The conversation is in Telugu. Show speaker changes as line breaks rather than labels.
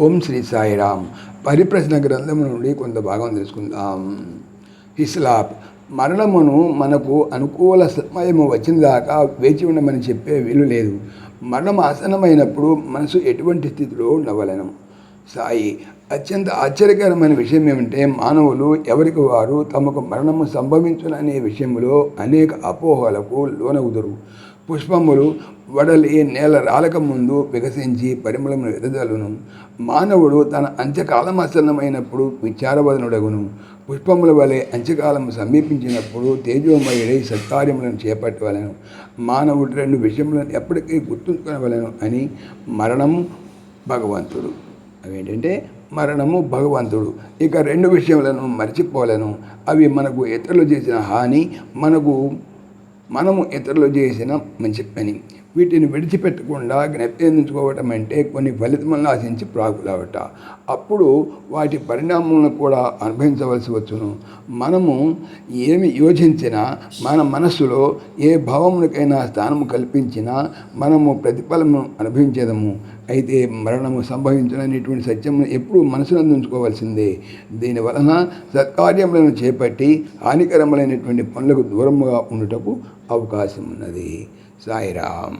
ఓం శ్రీ సాయిరామ్. పరిప్రశ్న గ్రంథం నుండి కొంత భాగం తెలుసుకుందాం. ఇస్లాప్. మరణమును మనకు అనుకూల సమయము వచ్చిన దాకా వేచి ఉండమని చెప్పే వీలు లేదు. మరణం ఆసనమైనప్పుడు మనసు ఎటువంటి స్థితిలో నవ్వలేను. సాయి. అత్యంత ఆశ్చర్యకరమైన విషయం ఏమంటే మానవులు ఎవరికి వారు తమకు మరణము సంభవించుననే విషయంలో అనేక అపోహలకు లోనవుదురు. పుష్పములు వడలి నేల రాలక ముందు వికసించి పరిమళమును వెదజలును మానవుడు తన అంత్యకాలం విచారవదనుడగును. పుష్పముల వలె అంత్యకాలం సమీపించినప్పుడు తేజోమయుడై సత్కార్యములను చేపట్టవలను. మానవుడు రెండు విషయములను ఎప్పటికీ గుర్తుంచుకోవలను అని మరణం భగవంతుడు. అవేంటంటే మరణము భగవంతుడు. ఇక రెండు విషయాలను మర్చిపోలేను. అవి మనకు ఇతరులు చేసిన హాని మనకు మనము ఇతరులు చేసిన మంచి పని. వీటిని విడిచిపెట్టకుండా జ్ఞప్తించుకోవటం అంటే కొన్ని ఫలితములను ఆశించి ప్రాకులవట. అప్పుడు వాటి పరిణామాలను కూడా అనుభవించవలసి వచ్చును. మనము ఏమి యోచించినా మన మనస్సులో ఏ భావమునికైనా స్థానము కల్పించినా మనము ప్రతిఫలము అనుభవించేదము. అయితే మరణము సంభవించననేటువంటి సత్యమును ఎప్పుడూ మనసులో ఉంచుకోవాల్సిందే దీని వలన సత్కార్యములను చేపట్టి హానికరములైనటువంటి పనులకు దూరముగా ఉండుటకు అవకాశం ఉన్నది సాయిరామ్.